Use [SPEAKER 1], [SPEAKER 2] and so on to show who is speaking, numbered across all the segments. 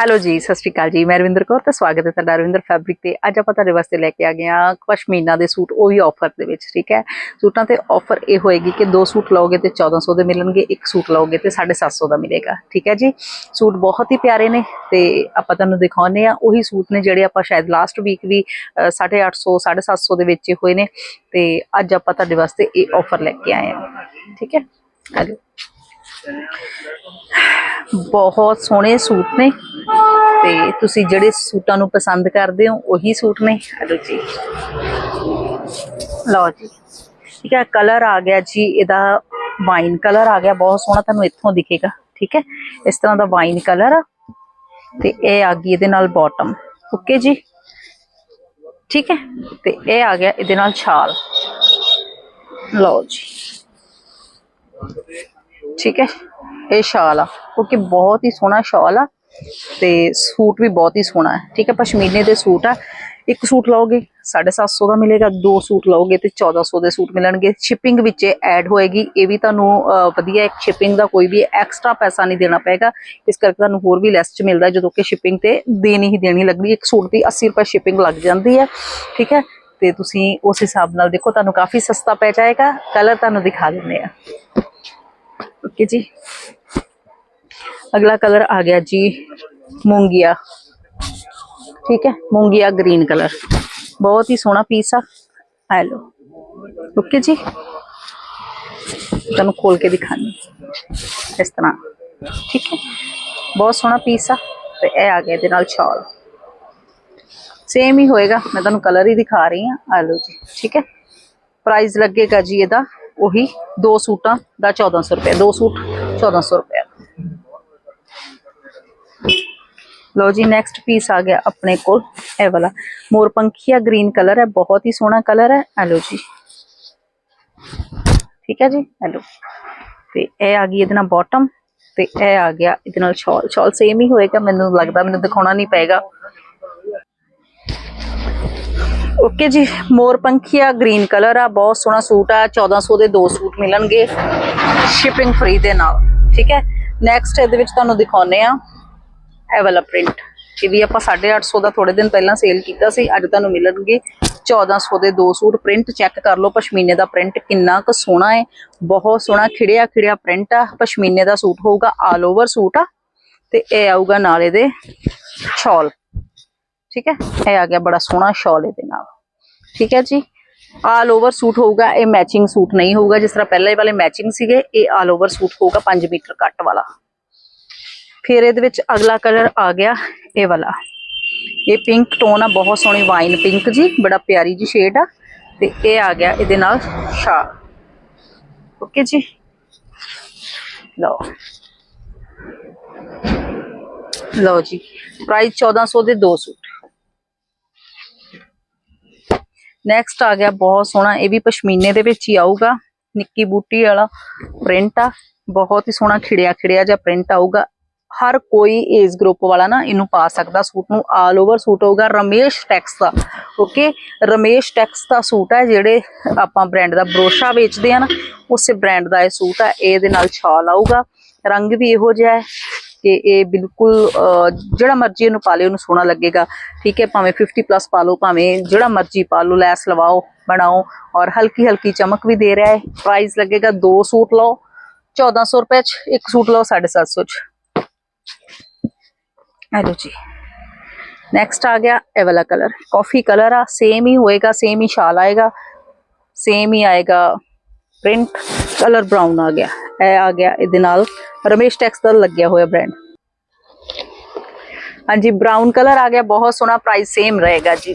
[SPEAKER 1] Hello ਜੀ ਸਤਿ ਸ਼੍ਰੀ ਅਕਾਲ ਜੀ। ਮੈਂ ਰਵਿੰਦਰ ਕੌਰ ਤੇ ਸਵਾਗਤ ਹੈ ਤੁਹਾਡਾ ਰਵਿੰਦਰ ਫੈਬਰਿਕ ਤੇ। ਅੱਜ ਆਪਾਂ ਤੁਹਾਡੇ ਵਾਸਤੇ ਲੈ ਕੇ ਆ ਗਏ ਆ ਪਸ਼ਮੀਨਾ ਦੇ ਸੂਟ ਉਹ ਵੀ ਆਫਰ ਦੇ ਵਿੱਚ ਠੀਕ ਹੈ? ਸੂਟਾਂ ਤੇ ਆਫਰ ਇਹ ਹੋਏਗੀ ਕਿ ਦੋ ਸੂਟ ਲਓਗੇ ਤੇ 1400 ਦੇ ਮਿਲਣਗੇ ਇੱਕ ਸੂਟ ਲਓਗੇ ਤੇ 750 ਦਾ ਮਿਲੇਗਾ ਠੀਕ ਹੈ ਜੀ? ਸੂਟ ਬਹੁਤ ਹੀ ਪਿਆਰੇ ਨੇ ਤੇ ਆਪਾਂ ਤੁਹਾਨੂੰ ਦਿਖਾਉਨੇ ਆ ਉਹੀ ਸੂਟ ਨੇ ਜਿਹੜੇ ਆਪਾਂ ਸ਼ਾਇਦ ਲਾਸਟ ਵੀਕ ਵੀ ਅ, 850 750 ਦੇ ਵਿੱਚ ਹੋਏ ਨੇ ਤੇ ਅੱਜ ਆਪਾਂ ਤੁਹਾਡੇ ਵਾਸਤੇ ਇਹ ਆਫਰ ਲੈ ਕੇ ਆਏ ਆ ਠੀਕ ਹੈ? ਹੈਲੋ। ਬਹੁਤ ਸੋਹਣੇ ਸੂਟ ਨੇ। ਤੇ ਤੁਸੀਂ ਜਿਹੜੇ ਸੂਟਾਂ ਨੂੰ ਪਸੰਦ ਕਰਦੇ ਹੋ, ਉਹੀ ਸੂਟ ਨੇ। ਹਲੋ ਜੀ। ਲਓ ਜੀ। ਠੀਕ ਹੈ, ਕਲਰ ਆ ਗਿਆ ਜੀ, ਇਹਦਾ ਵਾਈਨ ਕਲਰ ਆ ਗਿਆ, ਬਹੁਤ ਸੋਹਣਾ ਤੁਹਾਨੂੰ ਇੱਥੋਂ ਦਿਖੇਗਾ। ਠੀਕ ਹੈ, ਇਸ ਤਰ੍ਹਾਂ ਦਾ ਵਾਈਨ ਕਲਰ। ਆ ਤੇ ਇਹ ਆ ਗਈ ਇਹਦੇ ਨਾਲ ਬਾਟਮ ਓਕੇ ਜੀ? ਠੀਕ ਹੈ, ਤੇ ਇਹ ਆ ਗਿਆ ਇਹਦੇ ਨਾਲ ਛਾਲ। ਲਓ ਜੀ। ਠੀਕ ਹੈ ਇਹ ਸ਼ਾਲ ਆ। ਕਿਉਂਕਿ ਬਹੁਤ ਹੀ ਸੋਹਣਾ ਸ਼ਾਲ ਆ ਤੇ ਸੂਟ ਵੀ ਬਹੁਤ ਹੀ ਸੋਹਣਾ ਹੈ। ਠੀਕ ਹੈ, ਪਸ਼ਮੀਨੇ ਦੇ ਸੂਟ ਆ। ਇੱਕ ਸੂਟ ਲਓਗੇ 750 ਦਾ ਮਿਲੇਗਾ, ਦੋ ਸੂਟ ਲਓਗੇ ਤੇ 1400 ਦੇ ਸੂਟ ਮਿਲਣਗੇ। ਸ਼ਿਪਿੰਗ ਵਿੱਚ ਐਡ ਹੋਏਗੀ, ਇਹ ਵੀ ਤੁਹਾਨੂੰ ਵਧੀਆ ਇੱਕ ਸ਼ਿਪਿੰਗ ਦਾ ਕੋਈ ਵੀ ਐਕਸਟਰਾ ਪੈਸਾ ਨਹੀਂ ਦੇਣਾ ਪਏਗਾ। ਇਸ ਕਰਕੇ ਤੁਹਾਨੂੰ ਹੋਰ ਵੀ ਲੈਸ ਚ ਮਿਲਦਾ ਜਦੋਂ ਕਿ ਸ਼ਿਪਿੰਗ ਤੇ ਦੇਣੀ ਹੀ ਦੇਣੀ ਲੱਗਦੀ ਇੱਕ ਸੂਟ ਦੀ 80 ਰੁਪਏ ਸ਼ਿਪਿੰਗ ਲੱਗ ਜਾਂਦੀ ਹੈ। ਠੀਕ ਹੈ, ਤੇ ਤੁਸੀਂ ਉਸ ਹਿਸਾਬ ਨਾਲ ਦੇਖੋ, ਤੁਹਾਨੂੰ ਕਾਫੀ ਸਸਤਾ ਪੈ ਜਾਏਗਾ। ਕਲਰ ਤੁਹਾਨੂੰ ਦਿਖਾ ਦਿੰਦੇ ਆ ਓਕੇ ਜੀ ਅਗਲਾ ਕਲਰ ਆ ਗਿਆ ਜੀ ਮੂੰਗੀਆ ਠੀਕ ਹੈ ਮੂੰਗੀਆ ਗ੍ਰੀਨ ਕਲਰ ਬਹੁਤ ਹੀ ਸੋਹਣਾ ਪੀਸ ਆ ਆ ਲਓ ਓਕੇ ਜੀ ਤੁਹਾਨੂੰ ਖੋਲ ਕੇ ਦਿਖਾਣੀ ਇਸ ਤਰ੍ਹਾਂ ਠੀਕ ਹੈ ਬਹੁਤ ਸੋਹਣਾ ਪੀਸ ਆ ਤੇ ਇਹ ਆ ਗਿਆ ਇਹਦੇ ਨਾਲ ਸ਼ਾਲ ਸੇਮ ਹੀ ਹੋਏਗਾ ਮੈਂ ਤੁਹਾਨੂੰ ਕਲਰ ਹੀ ਦਿਖਾ ਰਹੀ ਹਾਂ ਆ ਲਓ ਜੀ ਠੀਕ ਹੈ ਪ੍ਰਾਈਸ ਲੱਗੇਗਾ ਜੀ ਇਹਦਾ ਉਹੀ ਦੋ ਸੂਟਾਂ ਦਾ 1400 ਰੁਪਏ, ਦੋ ਸੂਟ 1400 ਰੁਪਏ। ਲੋ ਜੀ ਨੈਕਸਟ ਪੀਸ ਆ ਗਿਆ ਆਪਣੇ ਕੋਲ, ਇਹ ਵਾਲਾ। ਮੋਰਪੰਖੀਆ ਗ੍ਰੀਨ ਕਲਰ ਹੈ, ਬਹੁਤ ਹੀ ਸੋਹਣਾ ਕਲਰ ਹੈ। ਆ ਲਓ ਜੀ। ਠੀਕ ਹੈ ਜੀ ਹੈਲੋ ਤੇ ਇਹ ਆ ਗਈ ਇਹਦੇ ਨਾਲ ਬਾਟਮ ਤੇ ਇਹ ਆ ਗਿਆ ਇਹਦੇ ਨਾਲ ਸ਼ਾਲ ਸ਼ਾਲ ਸੇਮ ਹੀ ਹੋਏਗਾ, ਮੈਨੂੰ ਲੱਗਦਾ, ਮੈਨੂੰ ਦਿਖਾਉਣਾ ਨਹੀਂ ਪਏਗਾ। ਓਕੇ ਜੀ, ਮੋਰ ਪੰਖੀਆ, ਗ੍ਰੀਨ ਕਲਰ ਆ, ਬਹੁਤ ਸੋਹਣਾ ਸੂਟ ਆ 1400 ਦੇ ਦੋ ਸੂਟ ਮਿਲਣਗੇ ਸ਼ਿਪਿੰਗ ਫ੍ਰੀ ਦੇ ਨਾਲ, ਠੀਕ ਹੈ? ਨੈਕਸਟ ਇਹਦੇ ਵਿੱਚ ਤੁਹਾਨੂੰ ਦਿਖਾਉਨੇ ਆ ਇਹ ਵਾਲਾ ਪ੍ਰਿੰਟ ਇਹ ਵੀ ਆਪਾਂ 850 ਦਾ ਥੋੜੇ ਦਿਨ ਪਹਿਲਾਂ ਸੇਲ ਕੀਤਾ ਸੀ, ਅੱਜ ਤੁਹਾਨੂੰ ਮਿਲਣਗੇ 1400 ਦੇ ਦੋ ਸੂਟ ਪ੍ਰਿੰਟ ਚੈੱਕ ਕਰ ਲਓ, ਪਸ਼ਮੀਨੇ ਦਾ ਪ੍ਰਿੰਟ ਕਿੰਨਾ ਕੁ ਸੋਹਣਾ ਹੈ, ਬਹੁਤ ਸੋਹਣਾ ਖਿੜਿਆ ਖਿੜਿਆ ਪ੍ਰਿੰਟ ਆ, ਪਸ਼ਮੀਨੇ ਦਾ ਸੂਟ ਹੋਊਗਾ ਆਲ ਓਵਰ ਸੂਟ ਆ, ਤੇ ਇਹ ਆਊਗਾ ਨਾਲ ਇਹਦੇ ਸ਼ਾਲ ਠੀਕ ਹੈ? ਇਹ ਆ ਗਿਆ ਬੜਾ ਸੋਹਣਾ ਸ਼ਾਲ ਇਹਦੇ ਨਾਲ। ਠੀਕ ਹੈ ਜੀ? ਆਲ ਓਵਰ ਸੂਟ ਹੋਊਗਾ, ਇਹ ਮੈਚਿੰਗ ਸੂਟ ਨਹੀਂ ਹੋਊਗਾ। ਜਿਸ ਤਰ੍ਹਾਂ ਪਹਿਲੇ ਵਾਲੇ ਮੈਚਿੰਗ ਸੀਗੇ, ਇਹ ਆਲ ਓਵਰ ਸੂਟ ਹੋਊਗਾ 5 ਮੀਟਰ ਕੱਟ ਵਾਲਾ। ਫਿਰ ਇਹਦੇ ਵਿੱਚ ਅਗਲਾ ਕਲਰ ਆ ਗਿਆ ਇਹ ਵਾਲਾ। ਇਹ ਪਿੰਕ ਟੋਨ ਆ, ਬਹੁਤ ਸੋਹਣੀ ਵਾਈਨ ਪਿੰਕ ਜੀ, ਬੜਾ ਪਿਆਰੀ ਜੀ ਸ਼ੇਡ ਆ। ਤੇ ਇਹ ਆ ਗਿਆ ਇਹਦੇ ਨਾਲ ਸ਼ਾਲ। ਓਕੇ ਜੀ? ਲਓ। ਲਓ ਜੀ। ਪ੍ਰਾਈਸ 1400 ਦੇ ਦੋ ਸੂਟ। ਨੈਕਸਟ ਆ ਗਿਆ, ਬਹੁਤ ਸੋਹਣਾ, ਇਹ ਵੀ ਪਸ਼ਮੀਨੇ ਦੇ ਵਿੱਚ ਹੀ ਆਊਗਾ। ਨਿੱਕੀ ਬੂਟੀ ਵਾਲਾ ਪ੍ਰਿੰਟ ਆ, ਬਹੁਤ ਹੀ ਸੋਹਣਾ ਖਿੜਿਆ ਖਿੜਿਆ ਜਿਹਾ ਪ੍ਰਿੰਟ ਆਊਗਾ। ਹਰ ਕੋਈ ਏਜ ਗਰੁੱਪ ਵਾਲਾ ਨਾ ਇਹਨੂੰ ਪਾ ਸਕਦਾ ਸੂਟ ਨੂੰ। ਆਲ ਓਵਰ ਸੂਟ ਹੋਊਗਾ ਰਮੇਸ਼ ਟੈਕਸ ਦਾ ਓਕੇ ਰਮੇਸ਼ ਟੈਕਸ ਦਾ ਸੂਟ ਹੈ ਜਿਹੜੇ ਆਪਾਂ ਬ੍ਰਾਂਡ ਦਾ ਬਰੋਸ਼ਾ ਵੇਚਦੇ ਆ ਨਾ, ਉਸੇ ਬ੍ਰਾਂਡ ਦਾ ਇਹ ਸੂਟ ਹੈ ਇਹਦੇ ਨਾਲ ਛਾਲ ਆਊਗਾ। ਰੰਗ ਵੀ ਇਹੋ ਜਿਹਾ ਹੈ। ਕਿ ਇਹ ਬਿਲਕੁਲ ਅਹ, ਜਿਹੜਾ ਮਰਜ਼ੀ ਇਹਨੂੰ ਪਾ ਲਿਓ ਉਹਨੂੰ ਸੋਹਣਾ ਲੱਗੇਗਾ। ਠੀਕ ਹੈ ਭਾਵੇਂ 50 ਪਲੱਸ ਪਾ ਲਓ ਭਾਵੇਂ ਜਿਹੜਾ ਮਰਜ਼ੀ ਪਾ ਲਓ ਲੈਸ ਲਵਾਓ ਬਣਾਓ। ਔਰ ਹਲਕੀ ਹਲਕੀ ਚਮਕ ਵੀ ਦੇ ਰਿਹਾ ਹੈ। ਪ੍ਰਾਈਸ ਲੱਗੇਗਾ ਦੋ ਸੂਟ ਲਓ 1400 ਰੁਪਏ ਚ ਇੱਕ ਸੂਟ ਲਓ 750 ਚ। ਹੈਲੋ ਜੀ। ਨੈਕਸਟ ਆ ਗਿਆ ਇਹ ਵਾਲਾ ਕਲਰ ਕਾਫੀ ਕਲਰ ਆ ਸੇਮ ਹੀ ਹੋਏਗਾ ਸੇਮ ਹੀ ਸ਼ਾਲ ਆਏਗਾ ਸੇਮ ਹੀ ਆਏਗਾ ਪ੍ਰਿੰਟ ਕਲਰ ਬ੍ਰਾਊਨ ਆ ਗਿਆ। ਇਹ ਆ ਗਿਆ ਇਹਦੇ ਨਾਲ ਰਮੇਸ਼ ਟੈਕਸ ਦਾ ਲੱਗਿਆ ਹੋਇਆ ਬ੍ਰਾਂਡ ਹਾਂਜੀ ਬ੍ਰਾਊਨ ਕਲਰ ਆ ਗਿਆ, ਬਹੁਤ ਸੋਹਣਾ ਪ੍ਰਾਈਸ ਸੇਮ ਰਹੇਗਾ ਜੀ।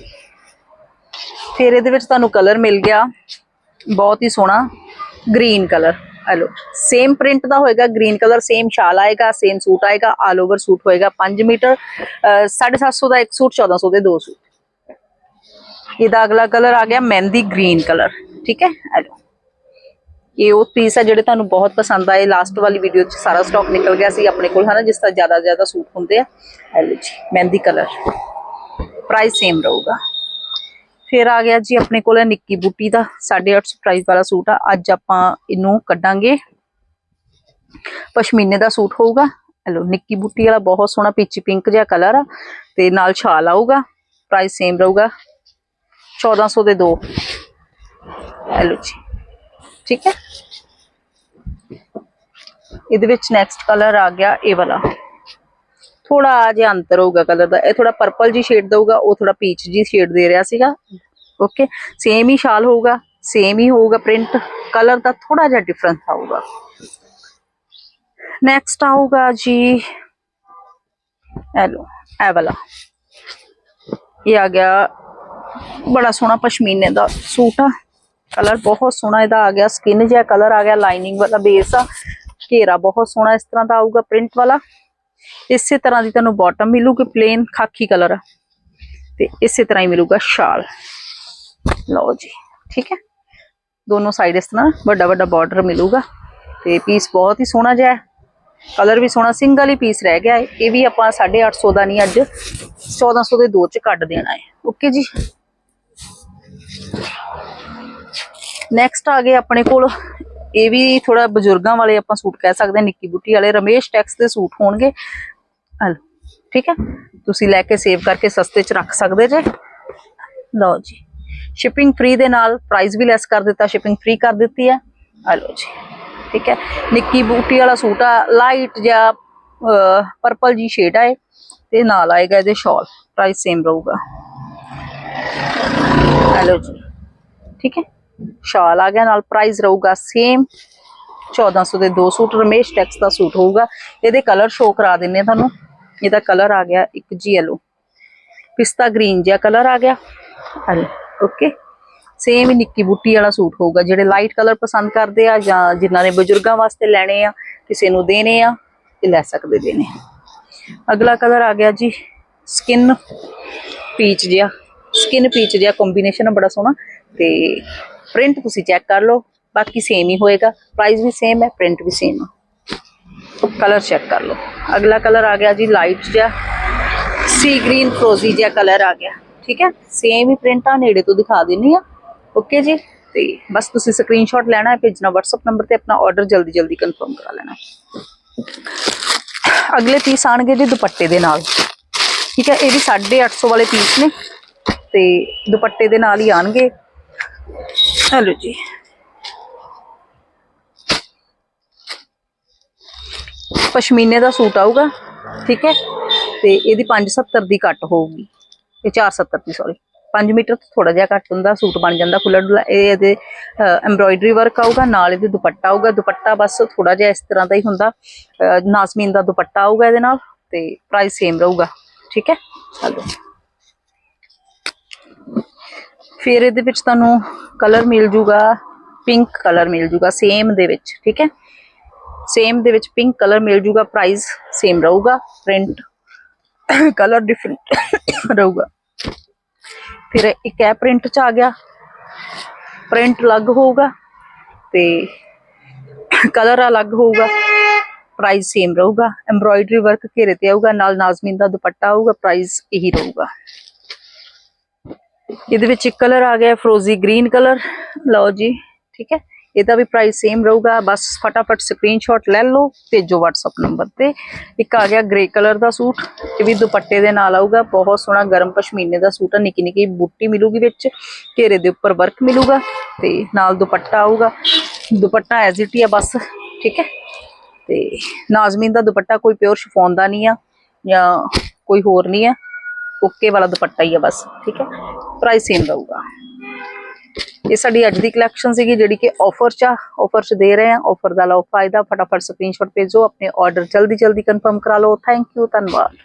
[SPEAKER 1] ਫਿਰ ਇਹਦੇ ਵਿੱਚ ਤੁਹਾਨੂੰ ਕਲਰ ਮਿਲ ਗਿਆ, ਬਹੁਤ ਹੀ ਸੋਹਣਾ green colour. Hello same print ਦਾ ਹੋਏਗਾ ਗ੍ਰੀਨ ਕਲਰ ਸੇਮ ਸ਼ਾਲ ਆਏਗਾ ਸੇਮ ਸੂਟ ਆਏਗਾ ਆਲ ਓਵਰ ਸੂਟ ਹੋਏਗਾ 5 ਮੀਟਰ 750 ਦਾ ਇੱਕ ਸੂਟ 1400 ਦੇ ਦੋ ਸੂਟ। ਇਹਦਾ ਅਗਲਾ ਕਲਰ ਆ ਗਿਆ ਮਹਿੰਦੀ ਗ੍ਰੀਨ ਕਲਰ, ਠੀਕ ਹੈ? ਹਲੋ। ਇਹ ਉਹ ਪੀਸ ਆ ਜਿਹੜੇ ਤੁਹਾਨੂੰ ਬਹੁਤ ਪਸੰਦ ਆਏ। ਲਾਸਟ ਵਾਲੀ ਵੀਡੀਓ 'ਚ ਸਾਰਾ ਸਟਾਕ ਨਿਕਲ ਗਿਆ ਸੀ ਆਪਣੇ ਕੋਲ, ਹਨਾ, ਜਿਸ ਤਰ੍ਹਾਂ ਜ਼ਿਆਦਾ ਜ਼ਿਆਦਾ ਸੂਟ ਹੁੰਦੇ ਆ। ਹਲੋ ਜੀ, ਮਹਿੰਦੀ ਕਲਰ ਪ੍ਰਾਈਸ ਸੇਮ ਰਹੂਗਾ। ਫਿਰ ਆ ਗਿਆ ਜੀ ਆਪਣੇ ਕੋਲ ਨਿੱਕੀ ਬੂਟੀ ਦਾ 850 ਪ੍ਰਾਈਸ ਵਾਲਾ ਸੂਟ ਆ। ਅੱਜ ਆਪਾਂ ਇਹਨੂੰ ਕੱਢਾਂਗੇ। ਪਸ਼ਮੀਨੇ ਦਾ ਸੂਟ ਹੋਊਗਾ। ਹੈਲੋ ਨਿੱਕੀ ਬੂਟੀ ਵਾਲਾ ਬਹੁਤ ਸੋਹਣਾ ਪੀਚੀ ਪਿੰਕ ਜਿਹਾ ਕਲਰ ਆ ਤੇ ਨਾਲ ਛਾਲ ਆਊਗਾ। ਪ੍ਰਾਈਸ ਸੇਮ ਰਹੂਗਾ। 1400 ਦੇ ਦੋ। ਹੈਲੋ ਜੀ। ਠੀਕ ਹੈ। ਇਹਦੇ ਵਿੱਚ ਨੈਕਸਟ ਕਲਰ ਆ ਗਿਆ ਇਹ ਵਾਲਾ। ਥੋੜਾ ਜਿਹਾ ਅੰਤਰ ਹੋਊਗਾ ਕਲਰ ਦਾ। ਇਹ ਥੋੜਾ ਪਰਪਲ ਜੀ ਸ਼ੇਡ ਦਊਗਾ, ਉਹ ਥੋੜਾ ਪੀਚ ਜੀ ਸ਼ੇਡ ਦੇ ਰਿਹਾ ਸੀਗਾ। ਓਕੇ ਸੇਮ ਹੀ ਸ਼ਾਲ ਹੋਊਗਾ ਸੇਮ ਹੀ ਹੋਊਗਾ ਪ੍ਰਿੰਟ ਕਲਰ ਦਾ ਥੋੜਾ ਜਿਹਾ ਡਿਫਰੈਂਸ ਆਊਗਾ। ਨੈਕਸਟ ਆਊਗਾ ਜੀ, ਇਹ ਲੋ ਇਹ ਵਾਲਾ। ਇਹ ਆ ਗਿਆ, ਬੜਾ ਸੋਹਣਾ ਪਸ਼ਮੀਨੇ ਦਾ ਸੂਟ ਆ। ਕਲਰ ਬਹੁਤ ਸੋਹਣਾ ਇਹਦਾ ਆ ਗਿਆ ਸਕਿਨ ਜਿਹਾ ਕਲਰ ਆ ਗਿਆ ਲਾਈਨਿੰਗ ਵਾਲਾ ਬੇਸ ਆ। ਘੇਰਾ ਬਹੁਤ ਸੋਹਣਾ ਇਸ ਤਰ੍ਹਾਂ ਦਾ ਆਊਗਾ ਪ੍ਰਿੰਟ ਵਾਲਾ। ਇਸੇ ਤਰ੍ਹਾਂ ਦੀ ਤੁਹਾਨੂੰ ਬਾਟਮ ਮਿਲੂਗੀ ਪਲੇਨ ਖਾਕੀ ਕਲਰ। ਤੇ ਇਸੇ ਤਰ੍ਹਾਂ ਹੀ ਮਿਲੂਗਾ ਸ਼ਾਲ। ਲਓ ਜੀ, ਠੀਕ ਹੈ? ਦੋਨੋਂ ਸਾਈਡ ਇਸ ਤਰ੍ਹਾਂ ਵੱਡਾ ਵੱਡਾ ਬਾਰਡਰ ਮਿਲੂਗਾ। ਤੇ ਪੀਸ ਬਹੁਤ ਹੀ ਸੋਹਣਾ ਜਿਹਾ ਕਲਰ ਵੀ ਸੋਹਣਾ ਸਿੰਗਲ ਹੀ ਪੀਸ ਰਹਿ ਗਿਆ ਇਹ ਵੀ ਆਪਾਂ 850 ਦਾ ਨਹੀਂ ਅੱਜ 1400 ਦੇ ਦੋ ਚ ਕੱਢ ਦੇਣਾ ਹੈ। ਓਕੇ ਜੀ? ਨੈਕਸਟ ਆ ਗਏ ਆਪਣੇ ਕੋਲ। ਇਹ ਵੀ ਥੋੜਾ ਬਜ਼ੁਰਗਾਂ ਵਾਲੇ ਆਪਾਂ ਸੂਟ ਕਹਿ ਸਕਦੇ ਹਾਂ, ਨਿੱਕੀ ਬੁੱਟੀ ਵਾਲੇ। ਰਮੇਸ਼ ਟੈਕਸ ਦੇ ਸੂਟ ਹੋਣਗੇ। ਹਲ, ਠੀਕ ਹੈ? ਤੁਸੀਂ ਲੈ ਕੇ ਸੇਵ ਕਰਕੇ ਸਸਤੇ ਚ ਰੱਖ ਸਕਦੇ ਜੇ। ਲਓ ਜੀ। ਸ਼ਿਪਿੰਗ ਫ੍ਰੀ ਦੇ ਨਾਲ ਪ੍ਰਾਈਸ ਵੀ ਲੈਸ ਕਰ ਦਿੱਤਾ ਸ਼ਿਪਿੰਗ ਫ੍ਰੀ ਕਰ ਦਿੱਤੀ ਹੈ। ਆ ਲਓ ਜੀ। ਠੀਕ ਹੈ? ਨਿੱਕੀ ਬੂਟੀ ਵਾਲਾ ਸੂਟ ਆ ਲਾਈਟ ਜਾਂ ਪਰਪਲ ਜੀ ਸ਼ੇਡ ਆਏ ਇਹ। ਤੇ ਨਾਲ ਆਏਗਾ ਇਹਦੇ ਸ਼ਾਲ ਪ੍ਰਾਈਸ ਸੇਮ ਰਹੂਗਾ। ਆ ਲਓ ਜੀ। ਠੀਕ ਹੈ? ਸ਼ਾਲ ਆ ਗਿਆ, ਨਾਲ ਪ੍ਰਾਈਸ ਰਹੂਗਾ ਸੇਮ 1400 ਦੇ ਦੋ ਸੂਟ, ਰਮੇਸ਼ ਟੈਕਸ ਦਾ ਸੂਟ ਹੋਊਗਾ। ਇਹਦੇ ਕਲਰ ਸ਼ੋ ਕਰਾ ਦਿੰਨੇ ਆ ਤੁਹਾਨੂੰ। ਇਹਦਾ ਕਲਰ ਆ ਗਿਆ ਇੱਕ ਜੀ ਯੈਲੋ ਪਿਸਤਾ ਗ੍ਰੀਨ ਜਿਹਾ ਕਲਰ ਆ ਗਿਆ। ਹਲ ਓਕੇ ਸੇਮ ਹੀ ਨਿੱਕੀ ਬੁੱਟੀ ਵਾਲਾ ਸੂਟ ਹੋਊਗਾ, ਜਿਹੜੇ ਲਾਈਟ ਕਲਰ ਪਸੰਦ ਕਰਦੇ ਆ ਜਾਂ ਜਿਨ੍ਹਾਂ ਨੇ ਬਜ਼ੁਰਗਾਂ ਵਾਸਤੇ ਲੈਣੇ ਆ, ਕਿਸੇ ਨੂੰ ਦੇਣੇ ਆ ਤੇ ਲੈ ਸਕਦੇ ਦੇ ਨੇ। ਅਗਲਾ ਕਲਰ ਆ ਗਿਆ ਜੀ ਸਕਿਨ ਪੀਚ ਜਿਹਾ। ਸਕਿਨ ਪੀਚ ਜਿਹਾ ਕੰਬੀਨੇਸ਼ਨ ਬੜਾ ਸੋਹਣਾ। ਤੇ ਪ੍ਰਿੰਟ ਤੁਸੀਂ ਚੈੱਕ ਕਰ ਲਓ, ਬਾਕੀ ਸੇਮ ਹੀ ਹੋਏਗਾ। ਪ੍ਰਾਈਸ ਵੀ ਸੇਮ ਹੈ ਪ੍ਰਿੰਟ ਵੀ ਸੇਮ ਆ। ਕਲਰ ਚੈੱਕ ਕਰ ਲਓ। ਅਗਲਾ ਕਲਰ ਆ ਗਿਆ ਜੀ ਲਾਈਟ ਜਿਹਾ। ਸੀ ਗ੍ਰੀਨ ਫਰੋਜ਼ੀ ਜਿਹਾ ਕਲਰ ਆ ਗਿਆ। ਠੀਕ ਹੈ? ਸੇਮ ਹੀ ਪ੍ਰਿੰਟ ਆ, ਨੇੜੇ ਤੋਂ ਦਿਖਾ ਦਿੰਨੀ ਆ। ਓਕੇ ਜੀ? ਤੇ ਬਸ ਤੁਸੀਂ ਸਕਰੀਨਸ਼ਾਟ ਲੈਣਾ ਹੈ, ਭੇਜਣਾ WhatsApp ਨੰਬਰ ਤੇ ਆਪਣਾ ਆਰਡਰ ਜਲਦੀ ਜਲਦੀ ਕਨਫਰਮ ਕਰਾ ਲੈਣਾ ਅਗਲੇ ਪੀਸ ਆਣਗੇ ਜੀ ਦੁਪੱਟੇ ਦੇ ਨਾਲ। ਠੀਕ ਹੈ? ਇਹ ਵੀ 850 ਵਾਲੇ ਪੀਸ ਨੇ। ਤੇ ਦੁਪੱਟੇ ਦੇ ਨਾਲ ਹੀ ਆਣਗੇ। ਹਲੋ ਜੀ। ਪਸ਼ਮੀਨੇ ਦਾ ਸੂਟ ਆਊਗਾ, ਠੀਕ ਹੈ? ਤੇ ਇਹਦੀ 570 ਦੀ ਕੱਟ ਹੋਊਗੀ। ਇਹ 470 ਦੀ ਸੌਰੀ 5 ਮੀਟਰ ਤੋਂ ਥੋੜਾ ਜਿਹਾ ਘੱਟ ਹੁੰਦਾ, ਸੂਟ ਬਣ ਜਾਂਦਾ ਖੁੱਲਾ ਡੁੱਲਾ ਇਹ ਇਹਦੇ ਐਮਬ੍ਰੋਇਡਰੀ ਵਰਕ ਆਊਗਾ, ਨਾਲ ਇਹਦੇ ਦੁਪੱਟਾ ਆਊਗਾ। ਦੁਪੱਟਾ ਬਸ ਥੋੜਾ ਜਿਹਾ ਇਸ ਤਰ੍ਹਾਂ ਦਾ ਹੀ ਹੁੰਦਾ। ਨਾਸਮੀਨ ਦਾ ਦੁਪੱਟਾ ਆਊਗਾ ਇਹਦੇ ਨਾਲ ਤੇ ਪ੍ਰਾਈਸ ਸੇਮ ਰਹੂਗਾ, ਠੀਕ ਹੈ? ਚਲੋ। ਫਿਰ ਇਹਦੇ ਵਿੱਚ ਤੁਹਾਨੂੰ ਕਲਰ ਮਿਲ ਜੂਗਾ ਪਿੰਕ ਕਲਰ ਮਿਲ ਜੂਗਾ ਸੇਮ ਦੇ ਵਿੱਚ, ਠੀਕ ਹੈ? ਸੇਮ ਦੇ ਵਿੱਚ ਪਿੰਕ ਕਲਰ ਮਿਲ ਜੂਗਾ ਪ੍ਰਾਈਸ ਸੇਮ ਰਹੂਗਾ ਪ੍ਰਿੰਟ ਕਲਰ ਡਿਫਰੈਂਟ ਰਹੂਗਾ। ਫਿਰ ਇੱਕ ਹੈ ਪ੍ਰਿੰਟ ਚ ਆ ਗਿਆ ਪ੍ਰਿੰਟ ਅਲੱਗ ਹੋਊਗਾ ਤੇ ਕਲਰ ਅਲੱਗ ਹੋਊਗਾ ਪ੍ਰਾਈਸ ਸੇਮ ਰਹੂਗਾ ਐਮਬ੍ਰੋਇਡਰੀ ਵਰਕ ਘੇਰੇ ਤੇ ਆਊਗਾ, ਨਾਲ ਨਾਜ਼ਮੀਨ ਦਾ ਦੁਪੱਟਾ ਆਊਗਾ ਪ੍ਰਾਈਸ ਇਹੀ ਰਹੂਗਾ। ਇਹਦੇ ਵਿੱਚ ਇੱਕ ਕਲਰ ਆ ਗਿਆ ਫਰੋਜ਼ੀ ਗ੍ਰੀਨ ਕਲਰ ਲਓ ਜੀ, ਠੀਕ ਹੈ। ਇਹਦਾ ਵੀ ਪ੍ਰਾਈਸ ਸੇਮ ਰਹੂਗਾ। ਬਸ ਫਟਾਫਟ ਸਕਰੀਨਸ਼ਾਟ ਲੈ ਲਓ, ਭੇਜੋ WhatsApp ਨੰਬਰ ਤੇ। ਇੱਕ ਆ ਗਿਆ ਗ੍ਰੇ ਕਲਰ ਦਾ ਸੂਟ, ਇਹ ਵੀ ਦੁਪੱਟੇ ਦੇ ਨਾਲ ਆਊਗਾ। ਬਹੁਤ ਸੋਹਣਾ ਗਰਮ ਪਸ਼ਮੀਨੇ ਦਾ ਸੂਟ ਆ ਨਿੱਕੀ ਨਿੱਕੀ ਬੂਟੀ ਮਿਲੂਗੀ ਵਿੱਚ। ਘੇਰੇ ਦੇ ਉੱਪਰ ਵਰਕ ਮਿਲੂਗਾ ਤੇ ਨਾਲ ਦੁਪੱਟਾ ਆਊਗਾ। ਦੁਪੱਟਾ ਐਜ਼ ਇਟ ਹੀ ਆ ਬਸ, ਠੀਕ ਹੈ। ਤੇ ਨਾਜ਼ਮੀਨ ਦਾ ਦੁਪੱਟਾ ਕੋਈ ਪਿਓਰ ਸ਼ਿਫੋਨ ਦਾ ਨਹੀਂ ਆ ਜਾਂ ਕੋਈ ਹੋਰ ਨਹੀਂ ਆ। ਓਕੇ ਵਾਲਾ ਦੁਪੱਟਾ ਹੀ ਆ ਬਸ, ਠੀਕ ਹੈ? ਪ੍ਰਾਈਸ ਸੇਮ ਰਹੂਗਾ। ਇਹ ਸਾਡੀ ਅੱਜ ਦੀ ਕਲੈਕਸ਼ਨ ਸੀਗੀ ਜਿਹੜੀ ਕਿ ਆਫਰ 'ਚ ਆ ਆਫਰ 'ਚ ਦੇ ਰਹੇ ਆ ਆਫਰ ਦਾ ਲਓ, ਫਾਇਦਾ, ਫਟਾਫਟ ਸਕਰੀਨਸ਼ਾਟ ਭੇਜੋ, ਆਪਣੇ ਆਰਡਰ ਜਲਦੀ ਜਲਦੀ ਕਨਫਰਮ ਕਰਾ ਲਓ। ਥੈਂਕ ਯੂ ਧੰਨਵਾਦ।